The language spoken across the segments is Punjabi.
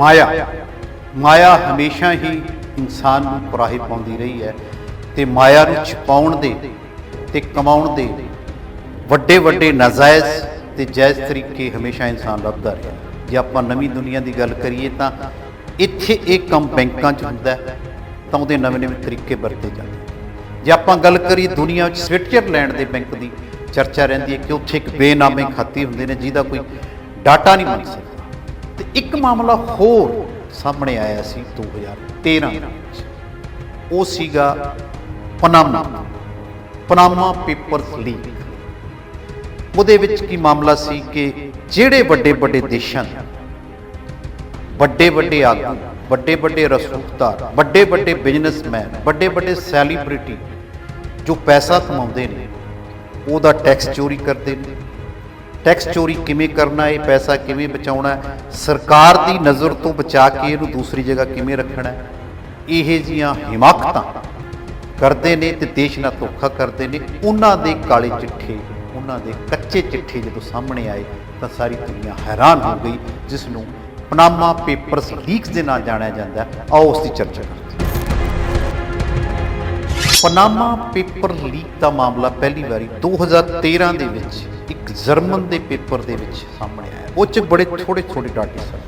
ਮਾਇਆ। ਮਾਇਆ ਹਮੇਸ਼ਾ ਹੀ ਇਨਸਾਨ ਨੂੰ ਕੁਰਾਹੇ ਪਾਉਂਦੀ ਰਹੀ ਹੈ ਤੇ ਮਾਇਆ ਨੂੰ ਛਪਾਉਣ ਦੇ ਤੇ ਕਮਾਉਣ ਦੇ ਵੱਡੇ ਵੱਡੇ ਨਾਜਾਇਜ਼ ਤੇ ਜਾਇਜ਼ ਤਰੀਕੇ ਹਮੇਸ਼ਾ ਇਨਸਾਨ ਲੱਭਦਾ ਰਿਹਾ। ਜੇ ਆਪਾਂ ਨਵੀਂ ਦੁਨੀਆ ਦੀ ਗੱਲ ਕਰੀਏ ਤਾਂ ਇੱਥੇ ਇਹ ਕੰਮ ਬੈਂਕਾਂ 'ਚ ਹੁੰਦਾ ਤਾਂ ਉਹਦੇ ਨਵੇਂ-ਨਵੇਂ ਤਰੀਕੇ ਵਰਤੇ ਜਾਂਦੇ ਜੇ ਆਪਾਂ ਗੱਲ ਕਰੀਏ ਦੁਨੀਆ 'ਚ ਸਵਿਟਜ਼ਰਲੈਂਡ ਦੇ ਬੈਂਕ ਦੀ, ਚਰਚਾ ਰਹਿੰਦੀ ਹੈ ਕਿ ਉੱਥੇ ਇੱਕ ਬੇਨਾਮੇ ਖਾਤੇ ਹੁੰਦੇ ਨੇ ਜਿਹਦਾ ਕੋਈ ਡਾਟਾ ਨਹੀਂ ਬਣ ਸਕਦਾ। ਤੇ ਇੱਕ ਮਾਮਲਾ ਹੋਰ ਸਾਹਮਣੇ ਆਇਆ ਸੀ 2013 ਦੇ ਵਿੱਚ। ਉਹ ਸੀਗਾ ਪਨਾਮਾ ਪਨਾਮਾ ਪੇਪਰਸ ਲੀਕ। ਉਹਦੇ ਵਿੱਚ ਕੀ ਮਾਮਲਾ ਸੀ ਕਿ ਜਿਹੜੇ ਵੱਡੇ ਵੱਡੇ ਦੇਸ਼ਾਂ ਦੇ ਵੱਡੇ ਵੱਡੇ ਆਗੂ, ਵੱਡੇ ਵੱਡੇ ਰਸੂਖਦਾਰ, ਵੱਡੇ ਵੱਡੇ ਬਿਜ਼ਨਸਮੈਨ, ਵੱਡੇ ਵੱਡੇ ਸੈਲੀਬ੍ਰਿਟੀ ਜੋ ਪੈਸਾ ਕਮਾਉਂਦੇ ਨੇ, ਉਹਦਾ ਟੈਕਸ ਚੋਰੀ ਕਰਦੇ ਨੇ। ਟੈਕਸ ਚੋਰੀ ਕਿਵੇਂ ਕਰਨਾ ਹੈ ਪੈਸਾ ਕਿਵੇਂ ਬਚਾਉਣਾ, ਸਰਕਾਰ ਦੀ ਨਜ਼ਰ ਤੋਂ ਬਚਾ ਕੇ ਇਹਨੂੰ ਦੂਸਰੀ ਜਗ੍ਹਾ ਕਿਵੇਂ ਰੱਖਣਾ ਹੈ ਇਹ ਜੀਆਂ ਹਿਮਾਕਤਾਂ ਕਰਦੇ ਨੇ ਤੇ ਦੇਸ਼ ਨਾਲ ਧੋਖਾ ਕਰਦੇ ਨੇ, ਉਹਨਾਂ ਦੇ ਕਾਲੇ ਚਿੱਠੇ, ਉਹਨਾਂ ਦੇ ਕੱਚੇ ਚਿੱਠੇ ਜਦੋਂ ਸਾਹਮਣੇ ਆਏ ਤਾਂ ਸਾਰੀ ਦੁਨੀਆ ਹੈਰਾਨ ਹੋ ਗਈ, ਜਿਸ ਨੂੰ ਪਨਾਮਾ ਪੇਪਰਸ ਲੀਕਸ ਦੇ ਨਾਲ ਜਾਣਿਆ ਜਾਂਦਾ ਆਓ ਉਸ ਦੀ ਚਰਚਾ ਕਰਦੇ ਪਨਾਮਾ ਪੇਪਰ ਲੀਕ ਦਾ ਮਾਮਲਾ ਪਹਿਲੀ ਵਾਰੀ 2013 ਦੇ ਵਿੱਚ ਜਰਮਨ ਦੇ ਪੇਪਰ ਦੇ ਵਿੱਚ ਸਾਹਮਣੇ ਆਇਆ। ਉਹ ਚ ਬੜੇ ਥੋੜੇ ਥੋੜੇ ਡਾਟੇ ਸਨ।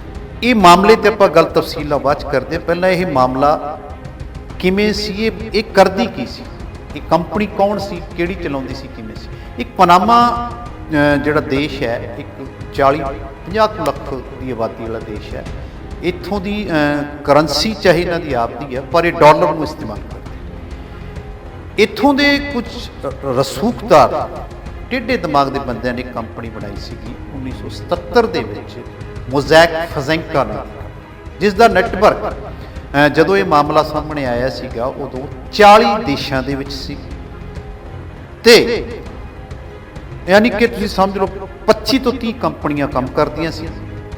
ਇਹ ਮਾਮਲੇ ਤੇ ਆਪਾਂ ਗੱਲ ਤਫਸੀਲਾਂ ਬਾਅਦ 'ਚ ਕਰਦੇ ਹਾਂ। ਪਹਿਲਾਂ ਇਹ ਮਾਮਲਾ ਕਿਵੇਂ ਸੀ, ਇਹ ਇਹ ਕਰਦੀ ਕੀ ਸੀ? ਇਹ ਕੰਪਨੀ ਕੌਣ ਸੀ? ਕਿਹੜੀ ਚਲਾਉਂਦੀ ਸੀ, ਕਿਵੇਂ ਸੀ? ਇੱਕ ਪਨਾਮਾ ਜਿਹੜਾ ਦੇਸ਼ ਹੈ, ਇੱਕ 40 50 ਲੱਖ ਦੀ ਆਬਾਦੀ ਵਾਲਾ ਦੇਸ਼ ਹੈ। ਇੱਥੋਂ ਦੀ ਕਰੰਸੀ ਚਾਹੇ ਇਹਨਾਂ ਦੀ ਆਪਦੀ ਹੈ, ਪਰ ਇਹ ਡਾਲਰ ਨੂੰ ਇਸਤੇਮਾਲ ਕਰਦੇ ਇੱਥੋਂ ਦੇ ਕੁਝ ਰਸੂਖਦਾਰ ਟੇਢੇ ਦਿਮਾਗ ਦੇ ਬੰਦਿਆਂ ਨੇ ਕੰਪਨੀ ਬਣਾਈ ਸੀਗੀ 1977 ਦੇ ਵਿੱਚ ਮੋਜ਼ੈਕ ਫਜ਼ੈਂਕਾ ਨਾਲ ਜਿਸ ਦਾ ਨੈਟਵਰਕ ਜਦੋਂ ਇਹ ਮਾਮਲਾ ਸਾਹਮਣੇ ਆਇਆ ਸੀਗਾ, ਉਦੋਂ 40 ਦੇਸ਼ਾਂ ਦੇ ਵਿੱਚ ਸੀ। ਤੇ ਯਾਨੀ ਕਿ ਤੁਸੀਂ ਸਮਝ ਲਓ 25 ਤੋਂ 30 ਕੰਪਨੀਆਂ ਕੰਮ ਕਰਦੀਆਂ ਸੀ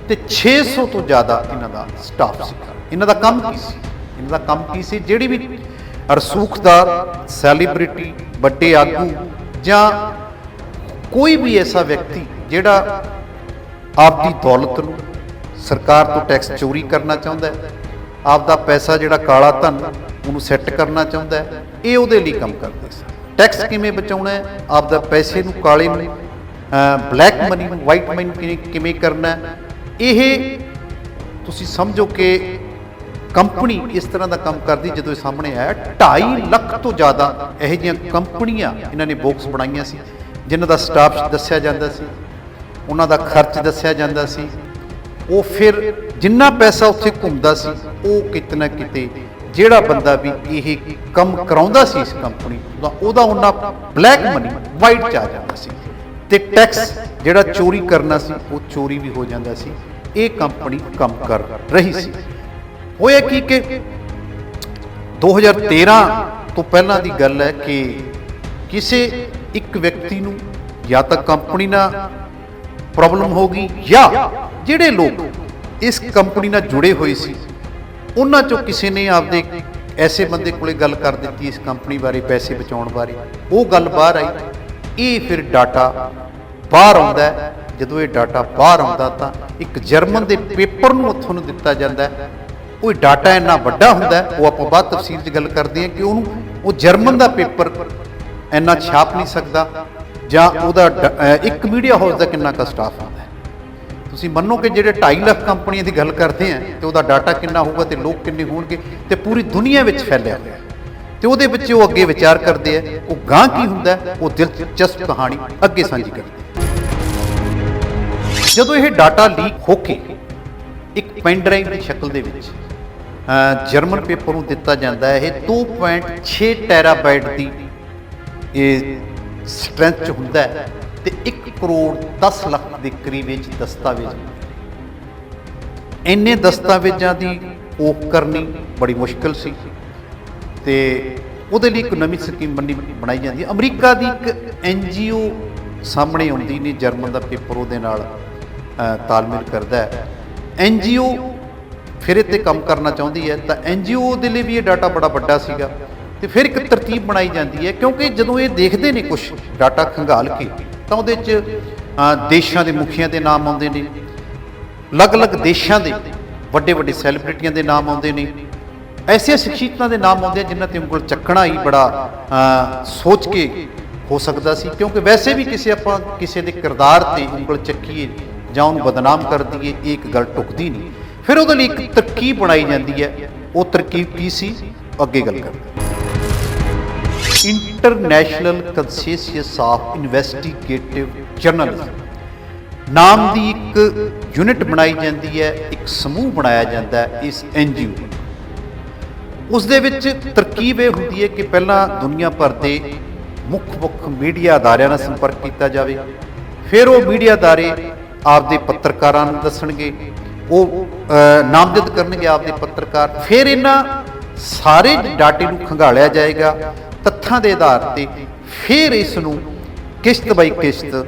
ਤੇ 600 ਤੋਂ ਜ਼ਿਆਦਾ ਇਹਨਾਂ ਦਾ ਸਟਾਫ ਸੀ। ਇਹਨਾਂ ਦਾ ਕੰਮ ਕੀ ਸੀ? ਇਹਨਾਂ ਦਾ ਕੰਮ ਕੀ ਸੀ? ਜਿਹੜੀ ਵੀ ਰਸੂਖਦਾਰ ਸੈਲੀਬ੍ਰਿਟੀ, ਵੱਡੇ ਆਗੂ ਜਾਂ ਕੋਈ ਵੀ ਐਸਾ ਵਿਅਕਤੀ ਜਿਹੜਾ ਆਪਦੀ ਦੌਲਤ ਨੂੰ ਸਰਕਾਰ ਤੋਂ ਟੈਕਸ ਚੋਰੀ ਕਰਨਾ ਚਾਹੁੰਦਾ ਹੈ, ਆਪਦਾ ਪੈਸਾ ਜਿਹੜਾ ਕਾਲਾ ਧਨ ਉਹਨੂੰ ਸੈੱਟ ਕਰਨਾ ਚਾਹੁੰਦਾ ਹੈ, ਇਹ ਉਹਦੇ ਲਈ ਕੰਮ ਕਰਦੇ ਸੀ। ਟੈਕਸ ਕਿਵੇਂ ਬਚਾਉਣਾ ਹੈ? ਆਪਦਾ ਪੈਸੇ ਨੂੰ ਕਾਲੇ ਨੂੰ ਬਲੈਕ ਮਨੀ ਨੂੰ ਵਾਈਟ ਮਨੀ ਨੂੰ ਕਿਵੇਂ ਕਰਨਾ ਇਹ ਤੁਸੀਂ ਸਮਝੋ ਕਿ ਕੰਪਨੀ ਇਸ ਤਰ੍ਹਾਂ ਦਾ ਕੰਮ ਕਰਦੀ ਜਦੋਂ ਇਹ ਸਾਹਮਣੇ ਆਇਆ 2.5 ਲੱਖ ਤੋਂ ਜ਼ਿਆਦਾ ਇਹੋ ਜਿਹੀਆਂ ਕੰਪਨੀਆਂ ਇਹਨਾਂ ਨੇ ਬੋਕਸ ਬਣਾਈਆਂ ਸੀ। ਜਿਨ੍ਹਾਂ ਦਾ ਸਟਾਫ ਦੱਸਿਆ ਜਾਂਦਾ ਸੀ, ਉਹਨਾਂ ਦਾ ਖਰਚ ਦੱਸਿਆ ਜਾਂਦਾ ਸੀ, ਉਹ ਫਿਰ ਜਿੰਨਾ ਪੈਸਾ ਉੱਥੇ ਘੁੰਮਦਾ ਸੀ, ਉਹ ਕਿਤਨਾ ਕਿਤੇ ਜਿਹੜਾ ਬੰਦਾ ਵੀ ਇਹ ਕੰਮ ਕਰਾਉਂਦਾ ਸੀ ਇਸ ਕੰਪਨੀ ਦਾ ਉਹਦਾ ਉਹਨਾਂ ਬਲੈਕ ਮਨੀ ਵਾਈਟ ਚ ਆ ਜਾਂਦਾ ਸੀ। ਤੇ ਟੈਕਸ ਜਿਹੜਾ ਚੋਰੀ ਕਰਨਾ ਸੀ, ਉਹ ਚੋਰੀ ਵੀ ਹੋ ਜਾਂਦਾ ਸੀ। ਇਹ ਕੰਪਨੀ ਕੰਮ ਕਰ ਰਹੀ ਸੀ। ਹੋਇਆ ਕੀ ਕਿ 2013 ਤੋਂ ਪਹਿਲਾਂ ਦੀ ਗੱਲ ਹੈ ਕਿ ਕਿਸੇ ਇੱਕ ਵਿਅਕਤੀ ਨੂੰ ਜਾਂ ਤਾਂ ਕੰਪਨੀ ਨਾਲ ਪ੍ਰੋਬਲਮ ਹੋ ਗਈ ਜਾਂ ਜਿਹੜੇ ਲੋਕ ਇਸ ਕੰਪਨੀ ਨਾਲ ਜੁੜੇ ਹੋਏ ਸੀ, ਉਹਨਾਂ ਚੋਂ ਕਿਸੇ ਨੇ ਆਪਦੇ ਐਸੇ ਬੰਦੇ ਕੋਲੇ ਗੱਲ ਕਰ ਦਿੱਤੀ ਇਸ ਕੰਪਨੀ ਬਾਰੇ ਪੈਸੇ ਬਚਾਉਣ ਬਾਰੇ। ਉਹ ਗੱਲ ਬਾਹਰ ਆਈ। ਇਹ ਫਿਰ ਡਾਟਾ ਬਾਹਰ ਆਉਂਦਾ ਜਦੋਂ ਇਹ ਡਾਟਾ ਬਾਹਰ ਆਉਂਦਾ ਤਾਂ ਇੱਕ ਜਰਮਨ ਦੇ ਪੇਪਰ ਨੂੰ ਉੱਥੋਂ ਨੂੰ ਦਿੱਤਾ ਜਾਂਦਾ ਉਹ ਡਾਟਾ ਇੰਨਾ ਵੱਡਾ ਹੁੰਦਾ ਉਹ ਆਪਾਂ ਬਾਅਦ ਤਫਸੀਲ 'ਚ ਗੱਲ ਕਰਦੇ ਹਾਂ ਕਿ ਉਹਨੂੰ, ਉਹ ਜਰਮਨ ਦਾ ਪੇਪਰ ਇੰਨਾ ਛਾਪ ਨਹੀਂ ਸਕਦਾ ਜਾਂ ਉਹਦਾ ਡ- ਇੱਕ ਮੀਡੀਆ ਹਾਊਸ ਦਾ ਕਿੰਨਾ ਕੁ ਸਟਾਫ ਹੁੰਦਾ ਹੈ। ਤੁਸੀਂ ਮੰਨੋ ਕਿ ਜਿਹੜੇ 2.5 ਲੱਖ ਕੰਪਨੀਆਂ ਦੀ ਗੱਲ ਕਰਦੇ ਆ ਤੇ ਉਹਦਾ ਡਾਟਾ ਕਿੰਨਾ ਹੋਊਗਾ ਤੇ ਲੋਕ ਕਿੰਨੇ ਹੋਣਗੇ ਤੇ ਪੂਰੀ ਦੁਨੀਆ ਵਿੱਚ ਫੈਲਿਆ ਹੋਇਆ ਹੈ। ਤੇ ਉਹਦੇ ਵਿੱਚ ਉਹ ਅੱਗੇ ਵਿਚਾਰ ਕਰਦੇ ਆ, ਉਹ ਗਾਂ ਕੀ ਹੁੰਦਾ ਉਹ ਦਿਲਚਸਪ ਕਹਾਣੀ ਅੱਗੇ ਸਾਂਝੀ ਕਰਦੇ ਜਦੋਂ ਇਹ ਡਾਟਾ ਲੀਕ ਹੋ ਕੇ ਇੱਕ ਪੈਨ ਡਰਾਈਵ ਦੀ ਸ਼ਕਲ ਦੇ ਵਿੱਚ ਜਰਮਨ ਪੇਪਰ ਨੂੰ ਦਿੱਤਾ ਜਾਂਦਾ ਹੈ, ਇਹ 2.6 ਟੈਰਾਬਾਈਟ ਦੀ ਇਹ ਸਟਰੈਂਥ ਚ ਹੁੰਦਾ ਹੈ ਤੇ 1 ਕਰੋੜ 10 ਲੱਖ ਦੇ ਕਰੀਬ ਵਿੱਚ ਦਸਤਾਵੇਜ਼ ਇੰਨੇ ਦਸਤਾਵੇਜ਼ਾਂ ਦੀ ਓਕ ਕਰਨੀ ਬੜੀ ਮੁਸ਼ਕਲ ਸੀ ਤੇ ਉਹਦੇ ਲਈ ਇੱਕ ਨਵੀਂ ਸਕੀਮ ਬੰਨੀ ਬਣਾਈ ਜਾਂਦੀ ਹੈ। ਅਮਰੀਕਾ ਦੀ ਇੱਕ ਐਨਜੀਓ ਸਾਹਮਣੇ ਆਉਂਦੀ ਨੇ, ਜਰਮਨ ਦਾ ਪੇਪਰ ਉਹਦੇ ਨਾਲ ਤਾਲਮੇਲ ਕਰਦਾ ਹੈ। ਐਨਜੀਓ ਫਿਰ ਇਹ ਤੇ ਕੰਮ ਕਰਨਾ ਚਾਹੁੰਦੀ ਹੈ ਤਾਂ ਐਨਜੀਓ ਦੇ ਲਈ ਵੀ ਇਹ ਡਾਟਾ ਬੜਾ ਵੱਡਾ ਸੀਗਾ। ਤੇ ਫਿਰ ਇੱਕ ਤਰਤੀਬ ਬਣਾਈ ਜਾਂਦੀ ਹੈ, ਕਿਉਂਕਿ ਜਦੋਂ ਇਹ ਦੇਖਦੇ ਨੇ ਕੁਝ ਡਾਟਾ ਖੰਗਾਲ ਕੇ, ਤਾਂ ਉਹਦੇ 'ਚ ਦੇਸ਼ਾਂ ਦੇ ਮੁਖੀਆਂ ਦੇ ਨਾਮ ਆਉਂਦੇ ਨੇ, ਅਲੱਗ-ਅਲੱਗ ਦੇਸ਼ਾਂ ਦੇ ਵੱਡੇ ਵੱਡੇ ਸੈਲੀਬ੍ਰਿਟੀਆਂ ਦੇ ਨਾਮ ਆਉਂਦੇ ਨੇ, ਐਸੀਆਂ ਸ਼ਖਸੀਅਤਾਂ ਦੇ ਨਾਮ ਆਉਂਦੇ ਜਿਨ੍ਹਾਂ ਤੇ ਉਂਗਲ ਚੱਕਣਾ ਹੀ ਬੜਾ ਸੋਚ ਕੇ ਹੋ ਸਕਦਾ ਸੀ, ਕਿਉਂਕਿ ਵੈਸੇ ਵੀ ਕਿਸੇ ਆਪਾਂ ਕਿਸੇ ਦੇ ਕਿਰਦਾਰ ਤੇ ਉਂਗਲ ਚੱਕੀਏ ਜਾਂ ਉਹਨੂੰ ਬਦਨਾਮ ਕਰ ਦਈਏ, ਇਹ ਇੱਕ ਗੱਲ ਟੁਕਦੀ ਨਹੀਂ। ਫਿਰ ਉਹਦੇ ਲਈ ਇੱਕ ਤਰਕੀਬ ਬਣਾਈ ਜਾਂਦੀ ਹੈ, ਉਹ ਤਰਕੀਬ ਕੀ ਸੀ? ਅੱਗੇ ਗੱਲ ਕਰਦੇ International Consortium of Investigative Journalism ਨਾਮ ਦੀ ਇੱਕ ਯੂਨਿਟ ਬਣਾਈ ਜਾਂਦੀ ਹੈ, ਇੱਕ ਸਮੂਹ ਬਣਾਇਆ ਜਾਂਦਾ ਹੈ ਇਸ ਐਨਜੀਓ ਉਸ ਦੇ ਵਿੱਚ ਤਰਕੀਬ ਇਹ ਹੁੰਦੀ ਹੈ ਕਿ ਪਹਿਲਾਂ ਦੁਨੀਆ ਭਰ ਦੇ ਮੁੱਖ ਮੁੱਖ ਮੀਡੀਆ ਅਦਾਰਿਆਂ ਨਾਲ ਸੰਪਰਕ ਕੀਤਾ ਜਾਵੇ। ਫਿਰ ਉਹ ਮੀਡੀਆ ਅਦਾਰੇ ਆਪਦੇ ਪੱਤਰਕਾਰਾਂ ਨੂੰ ਦੱਸਣਗੇ, ਉਹ ਨਾਮਜ਼ਦ ਕਰਨਗੇ ਆਪਦੇ ਪੱਤਰਕਾਰ। ਫਿਰ ਇਹਨਾਂ ਸਾਰੇ ਡਾਟੇ ਨੂੰ ਖੰਗਾਲਿਆ ਜਾਏਗਾ। ਤੱਥਾਂ ਦੇ ਆਧਾਰ ਤੇ ਫਿਰ ਇਸ ਨੂੰ ਕਿਸ਼ਤ ਬਾਈ ਕਿਸ਼ਤ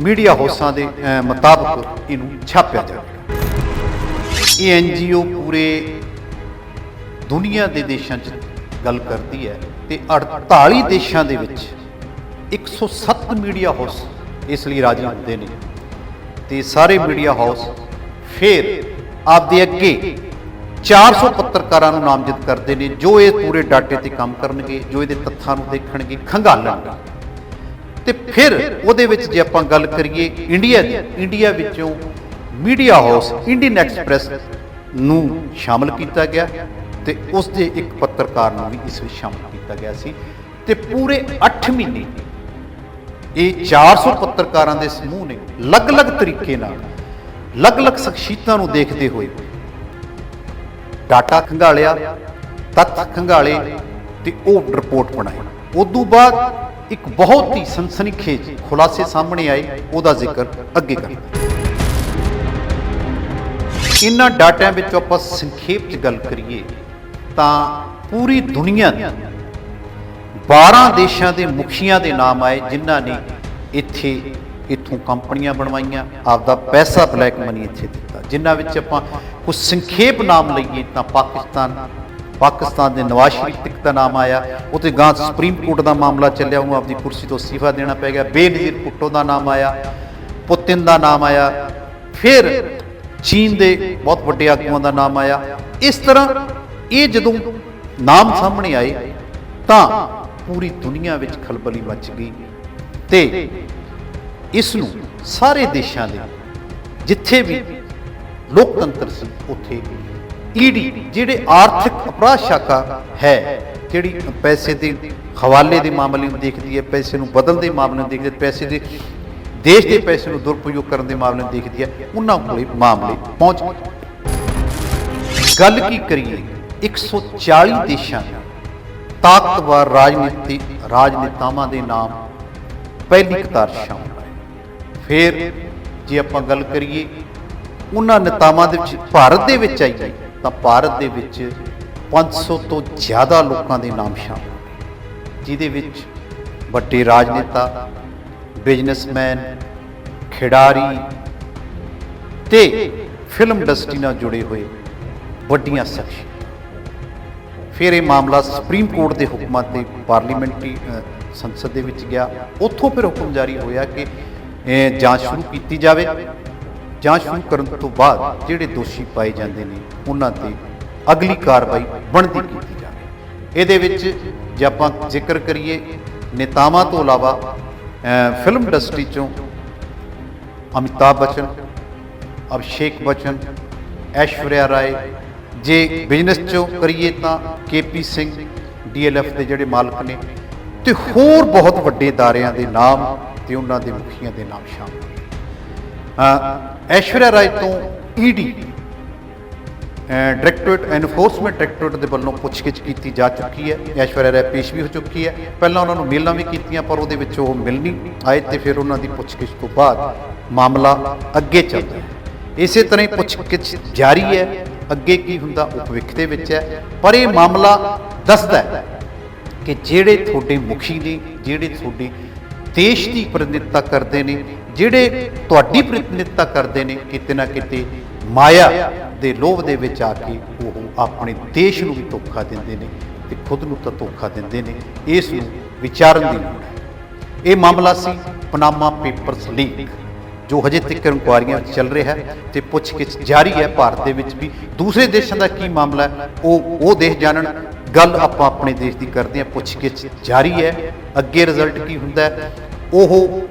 ਮੀਡੀਆ ਹਾਊਸਾਂ ਦੇ ਮੁਤਾਬਕ ਇਹਨੂੰ ਛਾਪਿਆ ਜਾਵੇ। ਇਹ ਐਨਜੀਓ ਪੂਰੇ ਦੁਨੀਆ ਦੇ ਦੇਸ਼ਾਂ 'ਚ ਗੱਲ ਕਰਦੀ ਹੈ ਤੇ 48 ਦੇਸ਼ਾਂ ਦੇ ਵਿੱਚ 107 ਮੀਡੀਆ ਹਾਊਸ ਇਸ ਲਈ ਰਾਜੀ ਹੁੰਦੇ ਨੇ ਤੇ ਸਾਰੇ ਮੀਡੀਆ ਹਾਊਸ ਫਿਰ ਆਪਦੇ ਅੱਗੇ 400 ਪੱਤਰਕਾਰਾਂ ਨੂੰ ਨਾਮਜ਼ਦ ਕਰਦੇ ਨੇ, ਜੋ ਇਹ ਪੂਰੇ ਡਾਟੇ ਤੇ ਕੰਮ ਕਰਨਗੇ, ਜੋ ਇਹਦੇ ਤੱਥਾਂ ਨੂੰ ਦੇਖਣਗੇ ਖੰਗਾਲਣਗੇ ਤੇ ਫਿਰ ਉਹਦੇ ਵਿੱਚ ਜੇ ਆਪਾਂ ਗੱਲ ਕਰੀਏ, ਇੰਡੀਆ ਦੀ, ਇੰਡੀਆ ਵਿੱਚੋਂ ਮੀਡੀਆ ਹਾਊਸ, ਇੰਡੀਅਨ ਐਕਸਪ੍ਰੈਸ ਨੂੰ ਸ਼ਾਮਲ ਕੀਤਾ ਗਿਆ ਤੇ ਉਸ ਦੇ ਇੱਕ ਪੱਤਰਕਾਰ ਨੂੰ ਵੀ ਇਸ ਵਿੱਚ ਸ਼ਾਮਲ ਕੀਤਾ ਗਿਆ ਸੀ। ਤੇ ਪੂਰੇ 8 ਮਹੀਨੇ ਇਹ 400 ਪੱਤਰਕਾਰਾਂ ਦੇ ਸਮੂਹ ਨੇ, ਅਲੱਗ-ਅਲੱਗ ਤਰੀਕੇ ਨਾਲ, ਅਲੱਗ-ਅਲੱਗ ਸ਼ਖਸੀਅਤਾਂ ਨੂੰ ਦੇਖਦੇ ਹੋਏ ਡਾਟਾ ਖੰਗਾਲਿਆ, ਤੱਥ ਖੰਗਾਲੇ ਤੇ ਉਹ ਰਿਪੋਰਟ ਬਣਾਈ। ਉਦੋਂ ਬਾਅਦ ਇੱਕ ਬਹੁਤ ਹੀ ਸਨਸਨੀਖੇਜ ਖੁਲਾਸੇ ਸਾਹਮਣੇ ਆਏ, ਉਹਦਾ ਜ਼ਿਕਰ ਅੱਗੇ ਕਰਾਂਗੇ ਇਨ੍ਹਾਂ ਡਾਟਿਆਂ ਵਿੱਚੋਂ ਆਪਾਂ ਸੰਖੇਪ 'ਚ ਗੱਲ ਕਰੀਏ ਤਾਂ ਪੂਰੀ ਦੁਨੀਆ ਦੇ 12 ਦੇਸ਼ਾਂ ਦੇ ਮੁਖੀਆਂ ਦੇ ਨਾਮ ਆਏ, ਜਿਨ੍ਹਾਂ ਨੇ ਇੱਥੇ, ਇੱਥੋਂ ਕੰਪਨੀਆਂ ਬਣਵਾਈਆਂ, ਆਪਦਾ ਪੈਸਾ ਬਲੈਕ ਮਨੀ ਇੱਥੇ ਦਿੱਤਾ, ਜਿਨ੍ਹਾਂ ਵਿੱਚ ਆਪਾਂ ਕੁਝ ਸੰਖੇਪ ਨਾਮ ਲਈਏ ਤਾਂ ਪਾਕਿਸਤਾਨ ਪਾਕਿਸਤਾਨ ਦੇ ਨਵਾਜ਼ ਸ਼ਰੀਫ ਤੱਕ ਦਾ ਨਾਮ ਆਇਆ। ਉਤੇ ਗਾਂ ਸੁਪਰੀਮ ਕੋਰਟ ਦਾ ਮਾਮਲਾ ਚੱਲਿਆ, ਉਹਨੂੰ ਆਪਦੀ ਕੁਰਸੀ ਤੋਂ ਅਸਤੀਫਾ ਦੇਣਾ ਪੈ ਗਿਆ। ਬੇਨਜ਼ੀਰ ਭੁੱਟੋ ਦਾ ਨਾਮ ਆਇਆ, ਪੁਤਿਨ ਦਾ ਨਾਮ ਆਇਆ, ਫਿਰ ਚੀਨ ਦੇ ਬਹੁਤ ਵੱਡੇ ਆਗੂਆਂ ਦਾ ਨਾਮ ਆਇਆ। ਇਸ ਤਰ੍ਹਾਂ ਇਹ ਜਦੋਂ ਨਾਮ ਸਾਹਮਣੇ ਆਏ, ਤਾਂ ਪੂਰੀ ਦੁਨੀਆ ਵਿੱਚ ਖਲਬਲੀ ਮਚ ਗਈ। ਤੇ ਇਸ ਨੂੰ ਸਾਰੇ ਦੇਸ਼ਾਂ ਦੇ ਜਿੱਥੇ ਵੀ ਲੋਕਤੰਤਰ ਸੀ ਉੱਥੇ। ਈਡੀ ਜਿਹੜੇ ਆਰਥਿਕ ਅਪਰਾਧ ਸ਼ਾਖਾ ਹੈ, ਜਿਹੜੀ ਪੈਸੇ ਦੇ ਹਵਾਲੇ ਦੇ ਮਾਮਲੇ ਨੂੰ ਦੇਖਦੀ ਹੈ, ਪੈਸੇ ਨੂੰ ਬਦਲਣ ਦੇ ਮਾਮਲੇ ਨੂੰ ਦੇਖਦੀ ਹੈ, ਪੈਸੇ ਦੇ ਦੇਸ਼ ਦੇ ਪੈਸੇ ਨੂੰ ਦੁਰਪਯੋਗ ਕਰਨ ਦੇ ਮਾਮਲੇ ਨੂੰ ਦੇਖਦੀ ਹੈ, ਉਹਨਾਂ ਕੋਲੇ ਮਾਮਲੇ ਪਹੁੰਚ ਗੱਲ ਕੀ ਕਰੀਏ? 140 ਦੇਸ਼ਾਂ ਤਾਕਤਵਰ ਰਾਜਨੀਤੀ ਰਾਜਨੇਤਾਵਾਂ ਦੇ ਨਾਮ ਪਹਿਲੀ ਕਤਾਰ ਸ਼ਾਮਲ ਹੈ ਫਿਰ ਜੇ ਆਪਾਂ ਗੱਲ ਕਰੀਏ ਉਹਨਾਂ ਨੇਤਾਵਾਂ ਦੇ ਵਿੱਚ ਭਾਰਤ ਦੇ ਵਿੱਚ ਆਈਏ ਤਾਂ ਭਾਰਤ ਦੇ ਵਿੱਚ 500 ਤੋਂ ਜ਼ਿਆਦਾ ਲੋਕਾਂ ਦੇ ਨਾਮ ਸ਼ਾਮਲ ਜਿਹਦੇ ਵਿੱਚ ਵੱਡੇ ਰਾਜਨੇਤਾ, ਬਿਜ਼ਨਸਮੈਨ, ਖਿਡਾਰੀ ਤੇ ਫਿਲਮ ਇੰਡਸਟਰੀ ਨਾਲ ਜੁੜੇ ਹੋਏ ਵੱਡੀਆਂ ਸ਼ਖਸੀਅਤਾਂ ਫਿਰ ਇਹ ਮਾਮਲਾ ਸੁਪਰੀਮ ਕੋਰਟ ਦੇ ਹੁਕਮਾਂ ਤੇ ਪਾਰਲੀਮੈਂਟਰੀ ਸੰਸਦ ਦੇ ਵਿੱਚ ਗਿਆ। ਉੱਥੋਂ ਫਿਰ ਹੁਕਮ ਜਾਰੀ ਹੋਇਆ ਕਿ ਜਾਂਚ ਸ਼ੁਰੂ ਕੀਤੀ ਜਾਵੇ। ਜਾਂਚ ਸ਼ੁਰੂ ਕਰਨ ਤੋਂ ਬਾਅਦ ਜਿਹੜੇ ਦੋਸ਼ੀ ਪਾਏ ਜਾਂਦੇ ਨੇ, ਉਹਨਾਂ ਤੇ ਅਗਲੀ ਕਾਰਵਾਈ ਬਣਦੀ ਕੀਤੀ ਜਾਵੇ। ਇਹਦੇ ਵਿੱਚ ਜੇ ਆਪਾਂ ਜ਼ਿਕਰ ਕਰੀਏ, ਨੇਤਾਵਾਂ ਤੋਂ ਇਲਾਵਾ ਫਿਲਮ ਇੰਡਸਟਰੀ ਚੋਂ ਅਮਿਤਾਭ ਬਚਨ, ਅਭਿਸ਼ੇਕ ਬਚਨ, ਐਸ਼ਵਰਿਆ ਰਾਏ, ਜੇ ਬਿਜ਼ਨਸ ਚੋਂ ਕਰੀਏ ਤਾਂ ਕੇਪੀ ਸਿੰਘ ਡੀਐਲਐਫ ਦੇ ਜਿਹੜੇ ਮਾਲਕ ਨੇ, ਤੇ ਹੋਰ ਬਹੁਤ ਵੱਡੇ ਦਾਰਿਆਂ ਦੇ ਨਾਮ ਤੇ ਉਹਨਾਂ ਦੇ ਮੁਖੀਆਂ ਦੇ ਨਾਮ ਸ਼ਾਮਲ ਨੇ। ਐਸ਼ਵਰਿਆ ਰਾਏ ਤੋਂ ਈਡੀ ਡਾਇਰੈਕਟੋਰੇਟ ਐਨਫੋਰਸਮੈਂਟ ਡਾਇਰੈਕਟੋਰੇਟ ਦੇ ਵੱਲੋਂ ਪੁੱਛਗਿੱਛ ਕੀਤੀ ਜਾ ਚੁੱਕੀ ਹੈ। ਐਸ਼ਵਰਿਆ ਰਾਏ ਪੇਸ਼ ਵੀ ਹੋ ਚੁੱਕੀ ਹੈ। ਪਹਿਲਾਂ ਉਹਨਾਂ ਨੂੰ ਮੇਲਾਂ ਵੀ ਕੀਤੀਆਂ, ਪਰ ਉਹਦੇ ਵਿੱਚ ਉਹ ਮਿਲ ਨਹੀਂ ਆਏ ਤੇ ਫਿਰ ਉਹਨਾਂ ਦੀ ਪੁੱਛਗਿੱਛ ਤੋਂ ਬਾਅਦ ਮਾਮਲਾ ਅੱਗੇ ਚੱਲਦਾ ਹੈ। ਇਸੇ ਤਰ੍ਹਾਂ ਹੀ ਪੁੱਛਗਿੱਛ ਜਾਰੀ ਹੈ। ਅੱਗੇ ਕੀ ਹੁੰਦਾ ਉਹ ਭਵਿੱਖ ਦੇ ਵਿੱਚ ਹੈ। ਪਰ ਇਹ ਮਾਮਲਾ ਦੱਸਦਾ ਹੈ ਕਿ ਜਿਹੜੇ ਤੁਹਾਡੇ ਮੁਖੀ ਨੇ, ਜਿਹੜੇ ਤੁਹਾਡੇ ਦੇਸ਼ ਦੀ ਪ੍ਰਤੀਨਿਧਤਾ ਕਰਦੇ ਨੇ ਜਿਹੜੇ ਤੁਹਾਡੀ ਪ੍ਰਤੀਨਿਧਤਾ ਕਰਦੇ ਨੇ, ਕਿਤੇ ਨਾ ਕਿਤੇ ਮਾਇਆ ਦੇ ਲੋਭ ਦੇ ਵਿੱਚ ਆ ਕੇ ਉਹ ਆਪਣੇ ਦੇਸ਼ ਨੂੰ ਵੀ ਧੋਖਾ ਦਿੰਦੇ ਨੇ ਤੇ ਖੁਦ ਨੂੰ ਤਾਂ ਧੋਖਾ ਦਿੰਦੇ ਨੇ। ਇਸ ਨੂੰ ਵਿਚਾਰਨ ਦੀ ਲੋੜ ਹੈ। ਇਹ ਮਾਮਲਾ ਸੀ ਪਨਾਮਾ ਪੇਪਰਸ ਲੀਕ, ਜੋ ਹਜੇ ਤੱਕ ਇਨਕੁਆਇਰੀਆਂ ਚੱਲ ਰਿਹਾ ਹੈ ਤੇ ਪੁੱਛਗਿੱਛ ਜਾਰੀ ਹੈ ਭਾਰਤ ਦੇ ਵਿੱਚ ਵੀ। ਦੂਸਰੇ ਦੇਸ਼ਾਂ ਦਾ ਕੀ ਮਾਮਲਾ ਹੈ, ਉਹ ਉਹ ਦੇਸ਼ ਜਾਣਨ, ਗੱਲ ਆਪਾਂ ਆਪਣੇ ਦੇਸ਼ ਦੀ ਕਰਦੇ ਹਾਂ। ਪੁੱਛਗਿੱਛ ਜਾਰੀ ਹੈ, ਅੱਗੇ ਰਿਜ਼ਲਟ ਕੀ ਹੁੰਦਾ ਉਹ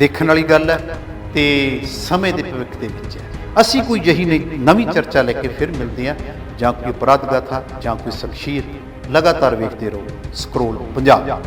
ਦੇਖਣ ਵਾਲੀ ਗੱਲ ਹੈ ਤੇ ਸਮੇਂ ਦੇ ਭਵਿੱਖ ਦੇ ਵਿੱਚ ਹੈ। ਅਸੀਂ ਕੋਈ ਜਹੀ ਨਵੀਂ ਚਰਚਾ ਲੈ ਕੇ ਫਿਰ ਮਿਲਦੇ ਹਾਂ। ਜਾਂ ਕੋਈ ਅਪਰਾਧ ਗਾਥਾ ਜਾਂ ਕੋਈ ਸ਼ਖਸੀਅਤ, ਲਗਾਤਾਰ ਵੇਖਦੇ ਰਹੋ। ਸਕਰੋਲ ਪੰਜਾਬ।